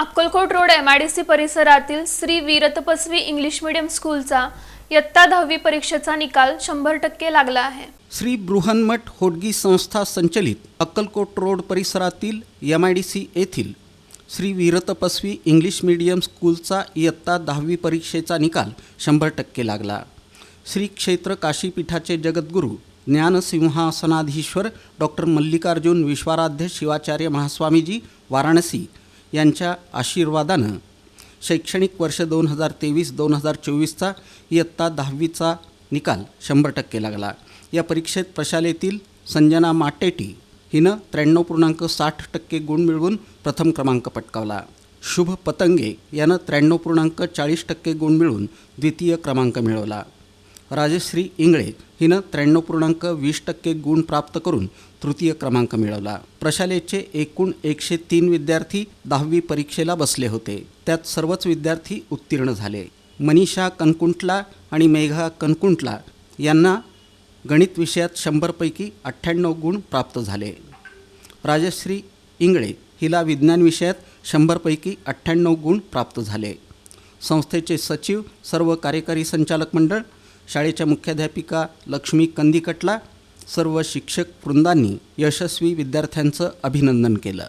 Akkalkot road M I D C परिसरातील Shri वीरतपस्वी English medium स्कूलचा इयत्ता दहावी परीक्षेचा निकाल शंभर टक्के लागला आहे. श्री बृहन्मठ होडगी संस्था संचलित अक्कलकोट रोड परिसरातील एम आय डी सी येथील श्री वीरतपस्वी इंग्लिश मीडियम स्कूलचा इयत्ता दहावी परीक्षेचा निकाल शंभर टक्के लागला. श्री क्षेत्र काशीपीठाचे जगद्गुरू ज्ञानसिंहासनाधीश्वर डॉक्टर मल्लिकार्जुन विश्वाराध्य शिवाचार्य महास्वामीजी वाराणसी यांच्या आशीर्वादानं शैक्षणिक वर्ष दोन हजार तेवीस दोन हजार चोवीसचा इयत्ता दहावीचा निकाल शंभर टक्के लागला. या परीक्षेत प्रशालेतील संजना माटेटी हिनं त्र्याण्णव पूर्णांक साठ टक्के गुण मिळवून प्रथम क्रमांक पटकावला. शुभ पतंगे यानं त्र्याण्णव पूर्णांक चाळीस टक्के गुण मिळवून द्वितीय क्रमांक मिळवला. राजश्री इंगळे हिनं त्र्याण्णव पूर्णांक वीस टक्के गुण प्राप्त करून तृतीय क्रमांक मिळवला. प्रशालेचे एकूण एकशे तीन विद्यार्थी दहावी परीक्षेला बसले होते. त्यात सर्वच विद्यार्थी उत्तीर्ण झाले. मनीषा कनकुंटला आणि मेघा कनकुंटला यांना गणित विषयात शंभरपैकी अठ्ठ्याण्णव गुण प्राप्त झाले. राजश्री इंगळे हिला विज्ञान विषयात शंभरपैकी अठ्ठ्याण्णव गुण प्राप्त झाले. संस्थेचे सचिव सर्व कार्यकारी संचालक मंडळ शाळेच्या मुख्याध्यापिका लक्ष्मी कंदिकटला सर्व शिक्षक वृंदांनी यशस्वी विद्यार्थ्यांचं अभिनंदन केलं.